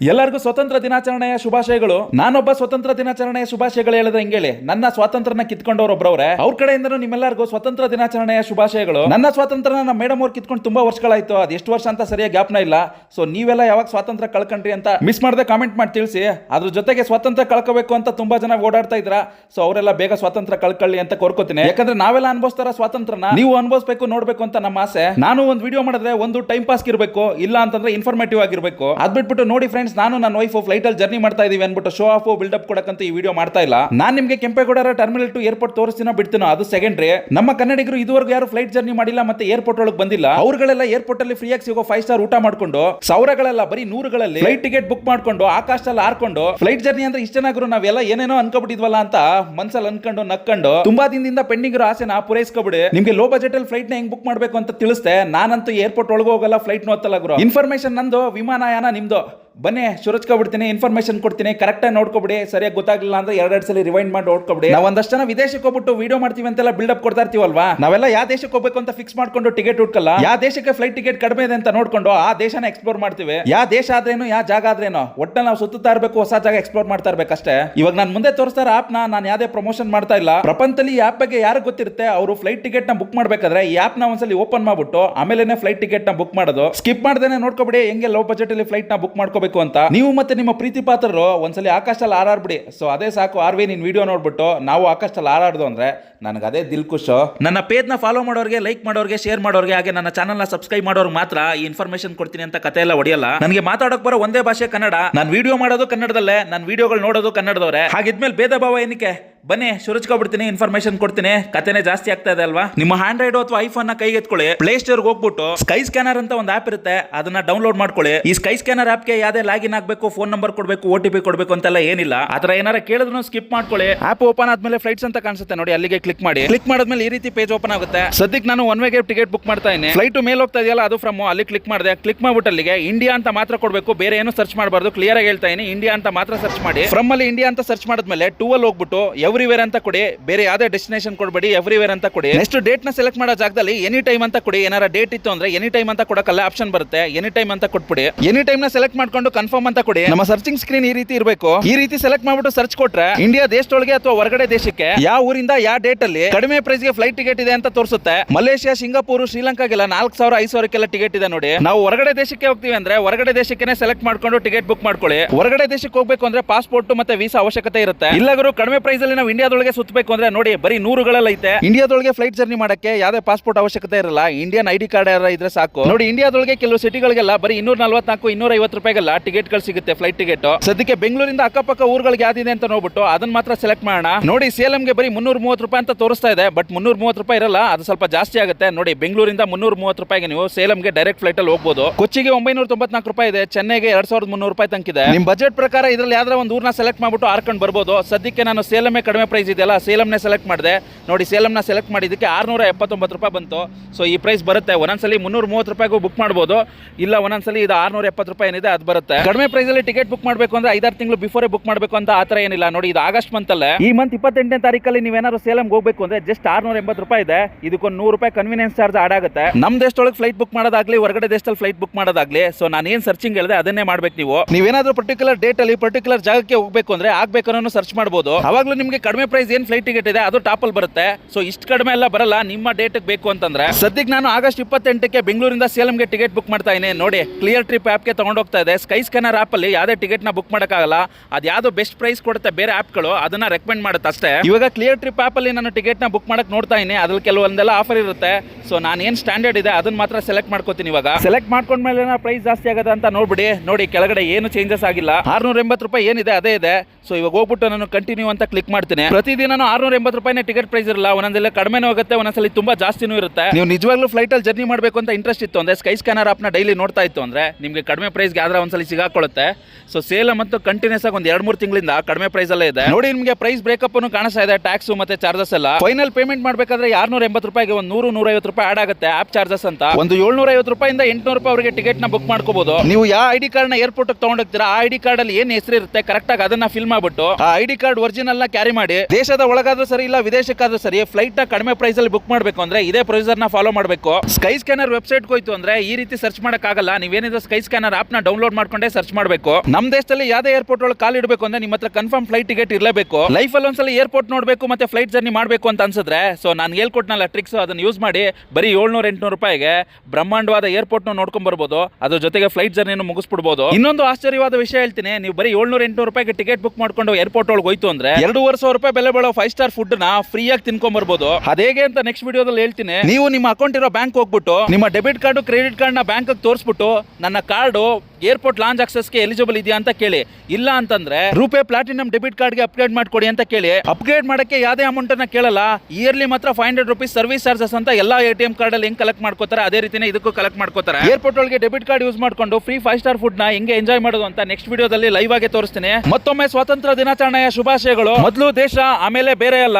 ಎಲ್ಲರಿಗೂ ಸ್ವತಂತ್ರ ದಿನಾಚರಣೆಯ ಶುಭಾಶಯಗಳು. ನಾನೊಬ್ಬ ಸ್ವತಂತ್ರ ದಿನಾಚರಣೆಯ ಶುಭಾಶಯಗಳು ಹೇಳಿದ್ರೆ ಹಿಂಗೇಳಿ ನನ್ನ ಸ್ವಾತಂತ್ರ್ಯನ ಕಿತ್ಕೊಂಡವ್ರು ಒಬ್ಬರವರೇ ಅವ್ರ ಕಡೆಯಿಂದನೂ ನಿಮ್ಮೆಲ್ಲರಿಗೂ ಸ್ವತಂತ್ರ ದಿನಾಚರಣೆಯ ಶುಭಾಶಯಗಳು. ನನ್ನ ಸ್ವಾತಂತ್ರ್ಯನ ನಮ್ಮ ಮೇಡಮ್ ಅವ್ರು ಕಿತ್ಕೊಂಡು ತುಂಬಾ ವರ್ಷಗಳಾಯ್ತು. ಅದು ಎಷ್ಟು ವರ್ಷ ಅಂತ ಸರಿಯಾಗಿ ಜ್ಞಾಪನ ಇಲ್ಲ. ಸೊ ನೀವೆಲ್ಲ ಯಾವಾಗ ಸ್ವಾತಂತ್ರ್ಯ ಕಳ್ಕೊಂಡ್ರಿ ಅಂತ ಮಿಸ್ ಮಾಡದೆ ಕಾಮೆಂಟ್ ಮಾಡಿ ತಿಳಿಸಿ. ಅದ್ರ ಜೊತೆಗೆ ಸ್ವಾತಂತ್ರ್ಯ ಕಳ್ಕೋಬೇಕು ಅಂತ ತುಂಬಾ ಜನ ಓಡಾಡ್ತಾ ಇದ್ರ. ಸೊ ಅವರೆಲ್ಲ ಬೇಗ ಸ್ವಾತಂತ್ರ್ಯ ಕಳ್ಕೊಳ್ಳಿ ಅಂತ ಕೋರ್ಕೋತೀನಿ. ಯಾಕಂದ್ರೆ ನಾವೆಲ್ಲ ಅನ್ಭವಿಸ್ತಾರ ಸ್ವಾತಂತ್ರ್ಯನ. ನೀವು ಅನ್ಭವಿಸ್ಬೇಕು, ನೋಡ್ಬೇಕು ಅಂತ ನಮ್ಮ ಆಸೆ. ನಾನು ಒಂದು ವಿಡಿಯೋ ಮಾಡಿದ್ರೆ ಒಂದು ಟೈಮ್ ಪಾಸ್ ಇರಬೇಕು ಇಲ್ಲ ಅಂತಂದ್ರೆ ಇನ್ಫಾರ್ಮೇಟಿವ್ ಆಗಿರ್ಬೇಕು. ಅದ್ಬಿಟ್ಬಿಟ್ಟು ನೋಡಿ ಫ್ರೆಂಡ್ಸ್ ನಾನು ನನ್ನ ವೈಫ್ ಫ್ಲೈಟ್ ಅಲ್ಲಿ ಜರ್ನಿ ಮಾಡ್ತಾ ಇದೀವಿ ಅನ್ಬಿಟ್ಟು ಶೋ ಆಫ್ ಬಿಲ್ಡಪ್ ಕೊಡಕ್ಕಂತ ಈ ವಿಡಿಯೋ ಮಾಡ್ತಾ ಇಲ್ಲ. ನಾನ್ ನಿಮ್ಗೆ ಕೆಂಪೇಗೌಡರ ಟರ್ಮಿನಲ್ ಟು ಏರ್ಪೋರ್ಟ್ ತೋರಿಸ್ತೀನೋ ಬಿಡ್ತೀನೋ, ಅದು ಸೆಕೆಂಡ್ರಿ ನಮ್ಮ ಕನ್ನಡಿಗರು ಇದುವರೆಗೂ ಯಾರು ಫ್ಲೈಟ್ ಜರ್ನಿ ಮಾಡಿಲ್ಲ ಮತ್ತೆ ಏರ್ಪೋರ್ಟ್ ಒಳಗೆ ಬಂದಿಲ್ಲ. ಅವ್ರಗಳೆಲ್ಲ ಏರ್ಪೋರ್ಟ್ ಅಲ್ಲಿ ಫ್ರೀಯಾಗಿ ಸಿಗೋ ಫೈವ್ ಸ್ಟಾರ್ ಊಟ ಮಾಡ್ಕೊಂಡು, ಸಾವಿರಗಳೆಲ್ಲ ಬರೀ ನೂರುಗಳಲ್ಲಿ ಫ್ಲೈಟ್ ಟಿಕೆಟ್ ಬುಕ್ ಮಾಡ್ಕೊಂಡು, ಆಕಾಶದಲ್ಲಿ ಹಾರ್ಕೊಂಡು ಫ್ಲೈಟ್ ಜರ್ನಿ ಅಂದ್ರೆ ಇಷ್ಟ ಚೆನ್ನಾಗಿರು ನಾವೆಲ್ಲ ಏನೇನೋ ಅನ್ಕೊಬಿಟ್ಟಿದ್ವಲ್ಲ ಅಂತ ಮನ್ಸಲ್ಲಿ ಅನ್ಕೊಂಡು, ನಕ್ಕೊಂಡು, ತುಂಬಾ ದಿನದಿಂದ ಪೆಂಡಿಂಗ್ ಇರೋ ಆಸೆನ ಪೂರೈಸ್ಕೊಬಿಡಿ. ನಿಮ್ಗೆ ಲೋ ಬಜೆಟ್ ಅಲ್ಲಿ ಫ್ಲೈಟ್ನ ಹೆಂಗ್ ಬುಕ್ ಮಾಡ್ಬೇಕು ಅಂತ ತಿಳಿಸ್ತೆ ನಾನಂತೂ ಏರ್ಪೋರ್ಟ್ ಒಳಗೆ ಹೋಗಲ್ಲ ಫ್ಲೈಟ್ ನೋತ್ತಲ್ಲ ಗುರು. ಇನ್ಫಾರ್ಮೇಶನ್ ನಂದು, ವಿಮಾನಯಾನ ನಿಮ್ದು. ಬನ್ನಿ ಸುರಚ್ಕೊಬಿಡ್ತೀನಿ ಇನ್ಫಾರ್ಮೇಶನ್ ಕೊಡ್ತೀನಿ ಕರೆಕ್ಟಾಗಿ ನೋಡ್ಕೊಬಿಡಿ ಸರಿಯಾಗಿ ಗೊತ್ತಾಗ್ಲಿಲ್ಲ ಅಂದ್ರೆ ಎರಡೆರಡು ಸಲ ರಿವೈಂಡ್ ಮಾಡಿ ನೋಡ್ಕೊಬಿಡಿ. ನಾವು ಒಂದಷ್ಟು ಜನ ವಿದೇಶಕ್ಕೆ ಹೋಗ್ಬಿಟ್ಟು ವಿಡಿಯೋ ಮಾಡ್ತೀವಿ ಅಂತೆಲ್ಲ ಬಿಲ್ಡಪ್ ಕೊಡ್ತಾ ಇರ್ತೀವಲ್ವಾ? ನಾವೆಲ್ಲ ಯಾವ ದೇಶಕ್ಕೆ ಹೋಗ್ಬೇಕು ಅಂತ ಫಿಕ್ಸ್ ಮಾಡ್ಕೊಂಡು ಟಿಕೆಟ್ ಹುಡ್ಕಲ್ಲ? ಯಾವ ದೇಶಕ್ಕೆ ಫ್ಲೈಟ್ ಟಿಕೆಟ್ ಕಡಿಮೆ ಇದೆ ಅಂತ ನೋಡ್ಕೊಂಡು ಆ ದೇಶನ ಎಕ್ಸ್ಪ್ಲೋರ್ ಮಾಡ್ತೀವಿ. ಯಾವ ದೇಶ ಆದ್ರೇನು ಯಾವ ಜಾಗ ಆದ್ರೇನು? ಒಟ್ಟ ನಾವು ಸುತ್ತಾ ಇರಬೇಕು ಹೊಸ ಜಾಗ ಎಕ್ಸ್ಪ್ಲೋರ್ ಮಾಡ್ತಾ ಇರ್ಬೇಕಷ್ಟೇ ಇವಾಗ ನಾನು ಮುಂದೆ ತೋರಿಸ್ತಾರ ಆಪ್ನ ನಾನು ಯಾವ್ದೇ ಪ್ರಮೋಷನ್ ಮಾಡ್ತಾ ಇಲ್ಲ. ಪ್ರಪಂಚದಲ್ಲಿ ಈ ಆಪ್ ಬಗ್ಗೆ ಯಾರು ಗೊತ್ತಿರುತ್ತೆ? ಅವರು ಫ್ಲೈಟ್ ಟಿಕೆಟ್ನ ಬುಕ್ ಮಾಡ್ಬೇಕಾದ್ರೆ ಈ ಆಪ್ನ ಒಂದ್ಸಲಿ ಓಪನ್ ಮಾಡ್ಬಿಟ್ಟು ಆಮೇಲೆ ಫ್ಲೈಟ್ ಟಿಕೆಟ್ನ ಬುಕ್ ಮಾಡೋದು. ಸ್ಕಿಪ್ ಮಾಡ್ದೇನೆ ನೋಡ್ಕೊಬಿಡಿ ಹೆಂಗೆ ಲೋ ಬಜೆಟ್ ಅಲ್ಲಿ ಫ್ಲೈಟ್ನ ಬುಕ್ ಮಾಡ್ಕೋಬೇಕು ಅಂತ. ನೀವು ಮತ್ತೆ ನಿಮ್ಮ ಪ್ರೀತಿ ಪಾತ್ರರು ಒಂದ್ಸಲಿ ಆಕಾಶದಲ್ಲಿ ಹಾರಾಡ್ಬಿಡಿ. ಸೊ ಅದೇ ಸಾಕು ಆರ್ವಿ ನಿನ್ ವಿಡಿಯೋ ನೋಡ್ಬಿಟ್ಟು ನಾವು ಆಕಾಶದಲ್ಲಿ ಹಾರಾಡ್ದು ಅಂದ್ರೆ ನನಗೆ ಅದೇ ದಿಲ್ ಖುಷು. ನನ್ನ ಪೇಜ್ನ ಫಾಲೋ ಮಾಡೋರಿಗೆ ಲೈಕ್ ಮಾಡೋರಿಗೆ ಶೇರ್ ಮಾಡೋರಿಗೆ ಹಾಗೆ ನನ್ನ ಚಾನಲ್ನ ಸಬ್ಸ್ಕ್ರೈಬ್ ಮಾಡೋರು ಮಾತ್ರ ಈ ಇನ್ಫಾರ್ಮೇಶನ್ ಕೊಡ್ತೀನಿ ಅಂತ ಕತೆ ಎಲ್ಲ ಹೊಡಿಯಲ್ಲ ನನಗೆ ಮಾತಾಡೋಕ್ ಬರೋ ಒಂದೇ ಭಾಷೆ ಕನ್ನಡ. ನಾನು ವಿಡಿಯೋ ಮಾಡೋದು ಕನ್ನಡದಲ್ಲೇ ನನ್ನ ವಿಡಿಯೋಗಳು ನೋಡೋದು ಕನ್ನಡದವ್ರೆ. ಹಾಗಿದ್ಮೇಲೆ ಭೇದ ಭಾವ ಏನಕ್ಕೆ ಬನ್ನಿ, ಸುರಚ್ಕೊಬಿಡ್ತೀನಿ ಇನ್ಫಾರ್ಮೇಶನ್ ಕೊಡ್ತೀನಿ. ಕತೆನೇ ಜಾಸ್ತಿ ಆಗ್ತಾ ಇದೆ ಅಲ್ವಾ? ನಿಮ್ಮ ಆಂಡ್ರಾಯ್ಡ್ ಅಥವಾ ಐಫೋನ್ನ ಕೈಗೆ ಎತ್ಕೊಳ್ಳಿ. ಪ್ಲೇ ಸ್ಟೋರ್ ಹೋಗ್ಬಿಟ್ಟು ಸ್ಕೈ ಸ್ಕ್ಯಾನರ್ ಅಂತ ಒಂದು ಆಪ್ ಇರುತ್ತೆ. ಅದನ್ನ ಡೌನ್ಲೋಡ್ ಮಾಡ್ಕೊಳ್ಳಿ. ಈ ಸ್ಕೈ ಸ್ಕ್ಯಾನರ್ ಆಪ್ಗೆ ಯಾವ್ದೇ ಲಾಗಿನ್ ಆಗಬೇಕು ಫೋನ್ ನಂಬರ್ ಕೊಡಬೇಕು ಓ ಕೊಡಬೇಕು ಅಂತೆಲ್ಲ ಏನಿಲ್ಲ. ಆತರ ಏನಾರ ಕೇಳಿದ್ರು ಸ್ಕಿಪ್ ಮಾಡ್ಕೊಳ್ಳಿ. ಆಪ್ ಓಪನ್ ಆದ್ಮೇಲೆ ಫ್ಲೈಟ್ಸ್ ಅಂತ ಕಾಣಿಸುತ್ತೆ ನೋಡಿ, ಅಲ್ಲಿಗೆ ಕ್ಲಿಕ್ ಮಾಡಿ. ಕ್ಲಿಕ್ ಮಾಡಿದ್ಮೇಲೆ ಈ ರೀತಿ ಪೇಜ್ ಓಪನ್ ಆಗುತ್ತೆ. ಸದ್ಯಕ್ಕೆ ನಾನು ಒನ್ ವೇಗೆ ಟಿಕೆಟ್ ಬುಕ್ ಮಾಡ್ತಾ ಇದ್ದೀನಿ. ಫ್ಲೈಟ್ ಮೇಲೆ ಹೋಗ್ತಾ ಇದೆಯಲ್ಲ, ಅದು ಫ್ರಮ್ ಅಲ್ಲಿ ಕ್ಲಿಕ್ ಮಾಡಿದೆ. ಕ್ಲಿಕ್ ಮಾಡ್ಬಿಟ್ಟು ಅಲ್ಲಿಗೆ ಇಂಡಿಯಾ ಅಂತ ಮಾತ್ರ ಕೊಡಬೇಕು. ಬೇರೆ ಏನು ಸರ್ಚ್ ಮಾಡಬಾರ್ದು. ಕ್ಲಿಯರ್ ಆಗಿ ಹೇಳ್ತಾ ಇದೀನಿ. ಇಂಡಿಯಾ ಅಂತ ಮಾತ್ರ ಸರ್ಚ್ ಮಾಡಿ. ಫ್ರಮ್ ಅಲ್ಲಿ ಇಂಡಿಯಾ ಅಂತ ಸರ್ಚ್ ಮಾಡಿದ್ಮೇಲೆ ಟೂ ಅಲ್ಲಿ ಹೋಗ್ಬಿಟ್ಟು ಎವ್ರಿವೇರ್ ಅಂತ ಕೊಡಿ, ಬೇರೆ ಯಾವ್ದೇ ಡೆಸ್ಟಿನೇಷನ್ ಕೊಡಬೇಡಿ, ಎವ್ರಿವೇರ್ ಅಂತ ಕೊಡಿ. ನೆಕ್ಸ್ಟ್ ಡೇಟ್ನ ಸೆಲೆಕ್ಟ್ ಮಾಡೋ ಜಾಗದಲ್ಲಿ ಎನಿ ಟೈಮ್ ಅಂತ ಕೊಡಿ. ಏನಾರ ಡೇಟ್ ಇತ್ತು ಅಂದ್ರೆ ಎನಿ ಟೈಮ್ ಅಂತ ಕೊಡಕ್ಕಲ್ಲ ಆಪ್ಷನ್ ಬರುತ್ತೆ. ಎನಿ ಟೈಮ್ ಅಂತ ಕೊಟ್ಬಿಡಿ. ಎನಿ ಟೈಮ್ನ ಸೆಲೆಕ್ಟ್ ಮಾಡ್ಕೊಂಡು ಕನ್ಫರ್ಮ್ ಅಂತ ಕೊಡಿ. ನಮ್ಮ ಸರ್ಚಿಂಗ್ ಸ್ಕ್ರೀನ್ ಈ ರೀತಿ ಇರಬೇಕು. ಈ ರೀತಿ ಸೆಲೆಕ್ಟ್ ಮಾಡ್ಬಿಟ್ಟು ಸರ್ಚ್ ಕೊಟ್ರೆ ಇಂಡಿಯಾ ದೇಶದೊಳಗೆ ಅಥವಾ ಹೊರಗಡೆ ದೇಶಕ್ಕೆ ಯಾವ ಊರಿಂದ ಯಾವ ಡೇಟ್ ಅಲ್ಲಿ ಕಡಿಮೆ ಪ್ರೈಸ್ಗೆ ಫ್ಲೈಟ್ ಟಿಕೆಟ್ ಇದೆ ಅಂತ ತೋರಿಸುತ್ತೆ. ಮಲೇಷಿಯಾ, ಸಿಂಗಾಪುರ್, ಶ್ರೀಲಂಕಾಗೆಲ್ಲ ನಾಲ್ಕು ಸಾವಿರ ಐದು ಸಾವಿರಕ್ಕೆಲ್ಲ ಟಿಕೆಟ್ ಇದೆ ನೋಡಿ. ನಾವು ಹೊರಗಡೆ ದೇಶಕ್ಕೆ ಹೋಗ್ತೀವಿ ಅಂದ್ರೆ ಹೊರಗಡೆ ದೇಶಕ್ಕೆ ಸೆಲೆಕ್ಟ್ ಮಾಡ್ಕೊಂಡು ಟಿಕೆಟ್ ಬುಕ್ ಮಾಡ್ಕೊಳ್ಳಿ. ಹೊರಗಡೆ ದೇಶಕ್ಕೆ ಹೋಗ್ಬೇಕು ಅಂದ್ರೆ ಪಾಸ್ಪೋರ್ಟ್ ಮತ್ತೆ ವೀಸಾ ಅವಶ್ಯಕತೆ ಇರುತ್ತೆ. ಇಲ್ಲಗರು ಕಡಿಮೆ ಪ್ರೈಸ್ ಅಲ್ಲಿ ನಾವು ಇಂಡಿಯಾದೊಳಗೆ ಸುತ್ತಬೇಕು ಅಂದ್ರೆ ನೋಡಿ ಬರೀ ನೂರುಗಳಲ್ಲಿ ಐತೆ. ಇಂಡಿಯಾದೊಳಗೆ ಫ್ಲೈಟ್ ಜರ್ನಿ ಮಾಡಕ್ಕೆ ಯಾವ್ದೇ ಪಾಸ್ಪೋರ್ಟ್ ಅವಶ್ಯಕತೆ ಇರಲ್ಲ. ಇಂಡಿಯನ್ ಐಡಿ ಕಾರ್ಡ್ ಯಾರ ಇದ್ರೆ ಸಾಕು. ನೋಡಿ ಇಂಡಿಯಾದೊಳಗೆ ಕೆಲವು ಸಿಟಿಗಳಿಗೆಲ್ಲ ಬರೀ ಇನ್ನೂರ ನಲ್ವತ್ನಾಲ್ಕು ಇನ್ನೂರ ಐವತ್ತು ರೂಪಾಯಿಗೆಲ್ಲ ಟಿಕೆಟ್ಗಳು ಸಿಗುತ್ತೆ ಫ್ಲೈಟ್ ಟಿಕೆಟ್ ಸದ್ಯಕ್ಕೆ ಬೆಂಗಳೂರಿಂದ ಅಕ್ಕಪಕ್ಕ ಊರುಗಳಿಗೆ ಯಾವ್ದಿದೆ ಅಂತ ನೋಡ್ಬಿಟ್ಟು ಅದನ್ನ ಮಾತ್ರ ಸೆಲೆಕ್ಟ್ ಮಾಡೋಣ. ನೋಡಿ ಸೇಲಂಗೆ ಬರೀ ಮುನ್ನೂರ ಮೂವತ್ತು ರೂಪಾಯಿ ಅಂತ ತೋರಿಸ್ತಾ ಇದೆ. ಬಟ್ ಮುನ್ನೂರ ಮೂವತ್ತು ರೂಪಾಯಿ ಇರಲ್ಲ ಅದು ಸ್ವಲ್ಪ ಜಾಸ್ತಿ ಆಗುತ್ತೆ. ನೋಡಿ ಬೆಂಗಳೂರಿಂದ ಮುನ್ನೂರ ಮೂವತ್ತು ರೂಪಾಯಿಗೆ ನೀವು ಸೇಲಂಗೆ ಡೈರೆಕ್ಟ್ ಫ್ಲೈಟ್ ಅಲ್ಲಿ ಹೋಗ್ಬೋದು. ಕೊಚ್ಚಿಗೆ ಒಂಬೈನೂರ ತೊಂಬತ್ನಾಲ್ಕು ರೂಪಾಯಿ ಇದೆ ಚೆನ್ನೈಗೆ ಎರಡ್ ಸಾವಿರದ ಮುನ್ನೂರು ರೂಪಾಯಿ ತಂಕಿದೆ. ನಿಮ್ ಬಜೆಟ್ ಪ್ರಕಾರ ಇದ್ರಲ್ಲಿ ಯಾವ್ದಾರ ಒಂದು ಊರ್ನ ಸೆಲೆಕ್ಟ್ ಮಾಡ್ಬಿಟ್ಟು ಆರ್ಕೊಂಡು ಬರ್ಬೋದು. ಸದ್ಯಕ್ಕೆ ನಾನು ಸೇಲಮೇ ಕಡಿಮೆ ಪ್ರೈಸ್ ಇದೆಯಲ್ಲ ಸೇಲಮ್ನೇ ಸೆಲೆಕ್ಟ್ ಮಾಡಿದೆ. ನೋಡಿ ಸೇಲಮ್ನ ಸೆಲೆಕ್ಟ್ ಮಾಡಿದ್ದಕ್ಕೆ ಆರುನೂರ ಎಪ್ಪತ್ತೊಂಬತ್ತು ರೂಪಾಯಿ ಬಂತು. ಸೊ ಈ ಪ್ರೈಸ್ ಬರುತ್ತೆ. ಒಂದೊಂದ್ಸಲಿ ಮುನ್ನೂರ ಮೂವತ್ತು ರೂಪಾಯಿಗೂ ಬುಕ್ ಮಾಡ್ಬೋದು. ಇಲ್ಲ, ಒಂದೊಂದ್ಸಲಿ ಇದು ಆರ್ನೂರ ಎಪ್ಪತ್ತು ರೂಪಾಯಿ ಏನಿದೆ, ಅದು ಬರುತ್ತೆ. ಕಡಿಮೆ ಪ್ರೈಸಲ್ಲಿ ಟಿಕೆಟ್ ಬುಕ್ ಮಾಡಬೇಕು ಅಂದ್ರೆ ಐದಾರು ತಿಂಗಳು ಬಿಫೋರೇ ಬುಕ್ ಮಾಡಬೇಕು ಅಂತ ಆ ಥರ ಏನಿಲ್ಲ. ನೋಡಿ, ಇದು ಆಗಸ್ಟ್ ಮಂತಲ್ಲೇ ಈ ಮಂತ್ ಇಪ್ಪತ್ತೆಂಟನೇ ತಾರೀಕಲ್ಲಿ ನೀವೇನಾದ್ರು ಸೇಲಮ್ಗೆ ಹೋಗಬೇಕು ಅಂದರೆ ಜಸ್ಟ್ ಆರುನೂರ ಎಂಬತ್ತು ರೂಪಾಯಿ ಇದೆ. ಇದಕ್ಕೊಂದು ನೂರು ರೂಪಾಯಿ ಕನ್ವೀನಿಯನ್ಸ್ ಚಾರ್ಜ್ ಆಡ್ ಆಗುತ್ತೆ. ನಮ್ಮ ದೇಶದೊಳಗೆ ಫ್ಲೈಟ್ ಬುಕ್ ಮಾಡೋದಾಗ್ಲಿ, ಹೊರಗಡೆ ದೇಶದಲ್ಲಿ ಫ್ಲೈಟ್ ಬುಕ್ ಮಾಡೋದಾಗ್ಲಿ ಸೊ ನಾನು ಏನು ಸರ್ಚಿಂಗ್ ಹೇಳಿದೆ ಅದನ್ನೇ ಮಾಡ್ಬೇಕು ನೀವು. ನೀವೇನಾದ್ರೂ ಪರ್ಟಿಕ್ಯುಲರ್ ಡೇಟಲ್ಲಿ ಪರ್ಟಿಕ್ಯುಲರ್ ಜಾಗಕ್ಕೆ ಹೋಗಬೇಕು ಅಂದರೆ ಆಗ್ಬೇಕು ಅನ್ನೋ ಸರ್ಚ್ ಮಾಡ್ಬೋದು. ಅವಾಗಲೂ ನಿಮಗೆ ಕಡಿಮೆ ಪ್ರೈಸ್ ಏನ್ ಫ್ಲೈಟ್ ಟಿಕೆಟ್ ಇದೆ, ಅದು ಟಾಪ್ ಅಲ್ಲಿ ಬರುತ್ತೆ. ಸೊ ಇಷ್ಟು ಕಡಿಮೆ ಎಲ್ಲ ಬರಲ್ಲ, ನಿಮ್ಮ ಡೇಟ್ ಬೇಕು ಅಂತಂದ್ರೆ. ಸದ್ಯಕ್ಕೆ ನಾನು ಆಗಸ್ಟ್ ಇಪ್ಪತ್ತೆಂಟಕ್ಕೆ ಬೆಂಗಳೂರಿಂದ ಸೇಲಂಗೆ ಟಿಕೆಟ್ ಬುಕ್ ಮಾಡ್ತಾ ಇದ್ದೀನಿ. ನೋಡಿ ಕ್ಲಿಯರ್ ಟ್ರಿಪ್ ಆಪ್ಗೆ ತಗೊಂಡೋಗ್ತಾ ಇದೆ. ಸ್ಕೈ ಸ್ಕ್ಯಾನರ್ ಆಪ್ ಅಲ್ಲಿ ಯಾವುದೇ ಟಿಕೆಟ್ನ ಬುಕ್ ಮಾಡೋಕ್ಕಾಗಲ್ಲ. ಅದು ಯಾವ್ದು ಬೆಸ್ಟ್ ಪ್ರೈಸ್ ಕೊಡುತ್ತೆ, ಬೇರೆ ಆಪ್ಗಳು ಅದನ್ನ ರೆಕಮೆಂಡ್ ಮಾಡುತ್ತೆ ಅಷ್ಟೇ. ಇವಾಗ ಕ್ಲಿಯರ್ ಟ್ರಿಪ್ ಆಪ್ ಅಲ್ಲಿ ನಾನು ಟಿಕೆಟ್ನ ಬುಕ್ ಮಾಡಕ್ ನೋಡ್ತಾ ಇದ್ದೀನಿ. ಅದ್ರಲ್ಲಿ ಕೆಲವೊಂದೆಲ್ಲ ಆಫರ್ ಇರುತ್ತೆ. ಸೊ ನಾನು ಏನ್ ಸ್ಟ್ಯಾಂಡರ್ಡ್ ಇದೆ ಅದನ್ನ ಮಾತ್ರ ಸೆಲೆಕ್ಟ್ ಮಾಡ್ಕೋತೀನಿ ಇವಾಗ. ಸೆಲೆಕ್ಟ್ ಮಾಡ್ಕೊಂಡ್ಮೇಲೆ ಪ್ರೈಸ್ ಜಾಸ್ತಿ ಆಗದ ಅಂತ ನೋಡ್ಬಿಡಿ. ನೋಡಿ, ಕೆಳಗಡೆ ಏನು ಚೇಂಜಸ್ ಆಗಿಲ್ಲ. ಆರ್ನೂರ ಎಂಬತ್ತು ರೂಪಾಯಿ ಏನಿದೆ, ಅದೇ ಇದೆ. ಸೊ ಇವಾಗ ಹೋಗ್ಬಿಟ್ಟು ನಾನು ಕಂಟಿನ್ಯೂ ಅಂತ ಕ್ಲಿಕ್ ಮಾಡ್ತೀನಿ. ಪ್ರತಿದಿನ ಆರ್ನೂರ ಎಂಬತ್ತು ರೂಪಾಯಿನ ಟಿಕೆಟ್ ಪ್ರೈಸ್ ಇರಲ್ಲ ಒಂದೊಂದೆಲ್ಲ ಕಡಿಮೆನೂ ಹೋಗುತ್ತೆ ಒಂದೊಂದ್ಸಲಿ ತುಂಬಾ ಜಾಸ್ತಿನೂ ಇರುತ್ತೆ. ನೀವು ನಿಜವಾಗ್ಲೂ ಫ್ಲೈಟ್ ಅಲ್ಲಿ ಜರ್ನಿ ಮಾಡಬೇಕು ಅಂತ ಇಂಟ್ರೆಸ್ಟ್ ಇತ್ತು ಅಂದ್ರೆ ಸ್ಕೈ ಸ್ಕ್ಯಾನರ್ ಆಪ್ನ ಡೈಲಿ ನೋಡ್ತಾ ಇತ್ತು ಅಂದ್ರೆ ನಿಮಗೆ ಕಡಿಮೆ ಪ್ರೈಸ್ಗೆ ಆದ್ರೆ ಒಂದ್ಸಲಿ ಸಿಗಾಕೊಳ್ಳುತ್ತೆ ಸೊ ಸೇಲ್ ಮತ್ತು ಕಂಟಿನ್ಯೂಸ್ ಆಗಿ ಒಂದು ಎರಡು ಮೂರು ತಿಂಗಳಿಂದ ಕಡಿಮೆ ಪ್ರೈಸ್ ಅಲ್ಲೇ ಇದೆ. ನೋಡಿ ನಿಮಗೆ ಪ್ರೈಸ್ ಬ್ರೇಕಪ್ ಕಾಣಿಸ್ತಾ ಇದೆ ಟ್ಯಾಕ್ಸ್ ಮತ್ತೆ ಚಾರ್ಜಸ್ ಎಲ್ಲ. ಫೈನಲ್ ಪೇಮೆಂಟ್ ಮಾಡಬೇಕಾದ್ರೆ ಆರ್ನೂರ ಎಂಬತ್ತು ರೂಪಾಯಿಗೆ ಒಂದು ನೂರು ನೂರ ಐವತ್ತು ರೂಪಾಯಿ ಆಡ್ ಆಗುತ್ತೆ ಆಪ್ ಚಾರ್ಜಸ್ ಅಂತ. ಒಂದು ಏಳ್ನೂರ ಐವತ್ತು ರೂಪಾಯಿಂದ ಎಂಟ್ನೂರು ರೂಪಾಯಿ ಅವರಿಗೆ ಟಿಕೆಟ್ನ ಬುಕ್ ಮಾಡ್ಕೋಬಹುದು ನೀವು ಯಾವ ಐಡಿ ಕಾರ್ಡ್ನ ಏರ್ಪೋರ್ಟ್ ತಗೊಂಡೋಗ್ತೀರಾ ಆ ಐಡಿ ಕಾರ್ಡ್ ಅಲ್ಲಿ ಏನ್ ಹೆಸರು ಇರುತ್ತೆ ಕರೆಕ್ಟ್ ಆಗಿ ಅದನ್ನ ಫಿಲ್ ಮಾಡ್ಬಿಟ್ಟು ಆ ಐಡಿ ಕಾರ್ಡ್ ಒರಿಜಿನಲ್ನ ಕ್ಯಾರಿ ಮಾಡಿ, ದೇಶದ ಒಳಗಾದ್ರೂ ಸರಿ ಇಲ್ಲ, ವಿದೇಶಕ್ಕಾದ್ರೂ ಸರಿ ಫ್ಲೈಟ್ನ ಕಡಿಮೆ ಪ್ರೈಸ್ ಅಲ್ಲಿ ಬುಕ್ ಮಾಡಬೇಕು ಅಂದ್ರೆ ಇದೇ ಪ್ರೊಸೀಜರ್ನ ಫಾಲೋ ಮಾಡಬೇಕು. ಸ್ಕೈ ಸ್ಕ್ಯಾನರ್ ವೆಬ್ಸೈಟ್ ಹೋಯ್ತು ಅಂದ್ರೆ ಈ ರೀತಿ ಸರ್ಚ್ ಮಾಡಕ್ ಆಗಲ್ಲ ನೀವೇನಿದ್ರೆ ಸ್ಕೈ ಸ್ಕ್ಯಾನರ್ ಆಪ್ನ ಡೌನ್ಲೋಡ್ ಮಾಡ್ಕೊಂಡೇ ಸರ್ಚ್ ಮಾಡಬೇಕು. ನಮ್ ದೇಶದಲ್ಲಿ ಯಾವ್ದೇ ಏರ್ಪೋರ್ಟ್ ಒಳಗೆ ಕಾಲ್ ಇಡಬೇಕು ಅಂದ್ರೆ ನಿಮ್ಮ ಹತ್ರ ಕನ್ಫರ್ಮ್ ಫ್ಲೈಟ್ ಟಿಕೆಟ್ ಇರಲೇಬೇಕು. ಲೈಫ್ ಅಲ್ಲಿ ಒಂದ್ಸಲ ಏರ್ಪೋರ್ಟ್ ನೋಡಬೇಕು ಮತ್ತೆ ಫ್ಲೈಟ್ ಜರ್ನಿ ಮಾಡಬೇಕು ಅಂತ ಅನ್ಸಿದ್ರೆ ಸೊ ನಾನು ಹೇಳ್ಕೊಟ್ನಲ್ಲ ಟ್ರಿಕ್ಸ್ ಅದನ್ನ ಯೂಸ್ ಮಾಡಿ, ಬರೀ ಏಳ್ನೂರ, ಎಂಟುನೂರು ರೂಪಾಯಿಗೆ ಬ್ರಹ್ಮಾಂಡವಾದ ಏರ್ಪೋರ್ಟ್ ನೋಡ್ಕೊಂಡ್ ಬರ್ಬೋದು. ಅದ್ರ ಜೊತೆಗೆ ಫ್ಲೈಟ್ ಜರ್ನಿಯನ್ನು ಮುಗಿಸ್ಬಿಡ್ಬೋದು. ಇನ್ನೊಂದು ಆಶ್ಚರ್ಯವಾದ ವಿಷಯ ಹೇಳ್ತೀನಿ, ನೀವು ಬರೀ ಏಳ್ನೂರ, ಎಂಟುನೂರು ರೂಪಾಯಿಗೆ ಟಿಕೆಟ್ ಬುಕ್ ಮಾಡ್ಕೊಂಡು ಏರ್ಪೋರ್ಟ್ ಒಳಗೆ ಹೋಯ್ತು ಅಂದ್ರೆ ಎರಡೂವರೆ ಸಾವಿರ ರೂಪಾಯಿ ಬೆಲೆ ಬಾಳೋ ಫೈವ್ ಸ್ಟಾರ್ ಫುಡ್ನ ಫ್ರೀಯಾಗಿ ತಿನ್ಕೊಂಡ್ ಬರ್ಬೋದು ಅದೇಗೆ ಅಂತ ನೆಕ್ಸ್ಟ್ ವಿಡಿಯೋದಲ್ಲಿ ಹೇಳ್ತೀನಿ. ನೀವು ನಿಮ್ಮ ಅಕೌಂಟ್ ಇರೋ ಬ್ಯಾಂಕ್ ಹೋಗ್ಬಿಟ್ಟು, ನಿಮ್ಮ ಡೆಬಿಟ್ ಕಾರ್ಡ್ ಕ್ರೆಡಿಟ್ ಕಾರ್ಡ್ನ ಬ್ಯಾಂಕ್ ತೋರಿಸ್ಬಿಟ್ಟು, ನನ್ನ ಕಾರ್ಡು ಏರ್ಪೋರ್ಟ್ ಲಾಂಚ್ ಆಕ್ಸಸ್ಗೆ ಎಲಿಜಿಬಲ್ ಇದೆಯಾ ಅಂತ ಕೇಳಿ. ಇಲ್ಲ ಅಂತಂದ್ರೆ, ರೂಪೇ ಪ್ಲಾಟಿನಮ್ ಡೆಬಿಟ್ ಕಾರ್ಡ್ಗೆ ಅಪ್ಗ್ರೇಡ್ ಮಾಡ್ಕೊಡಿ ಅಂತ ಕೇಳಿ. ಅಪ್ಗ್ರೇಡ್ ಮಾಡಕ್ಕೆ ಯಾವ್ದೇ ಅಮೌಂಟ್ ಅನ್ನ ಕೇಳಲ್ಲ. ಇಯರ್ಲಿ ಮಾತ್ರ five hundred rupees service charges ಅಂತ ಎಲ್ಲಾ ಎ ಟಿ ಎಂ ಕಾರ್ಡ್ ಅಲ್ಲಿ ಹೆಂಗ್ ಕಲೆಕ್ಟ್ ಮಾಡ್ಕೋತಾರೆ, ಅದೇ ರೀತಿನೇ ಇದಕ್ಕೂ ಕಲೆಕ್ಟ್ ಮಾಡ್ಕೋತಾರೆ. ಏರ್ಪೋರ್ಟ್ ಒಳಗೆ ಡೆಬಿಟ್ ಕಾರ್ಡ್ ಯೂಸ್ ಮಾಡ್ಕೊಂಡು ಫ್ರೀ ಫೈವ್ ಸ್ಟಾರ್ ಫುಡ್ನ ಹೆಂಗೆ ಎಂಜಾಯ್ ಮಾಡೋದು ಅಂತ ನೆಕ್ಸ್ಟ್ ವಿಡಿಯೋದಲ್ಲಿ ಲೈವ್ ಆಗಿ ತೋರಿಸ್ತೀನಿ. ಮತ್ತೊಮ್ಮೆ ಸ್ವಾತಂತ್ರ್ಯ ದಿನಾಚರಣೆಯ ಶುಭಾಶಯಗಳು. ಮೊದಲು ದೇಶ ಆಮೇಲೆ ಬೇರೆ ಅಲ್ಲ?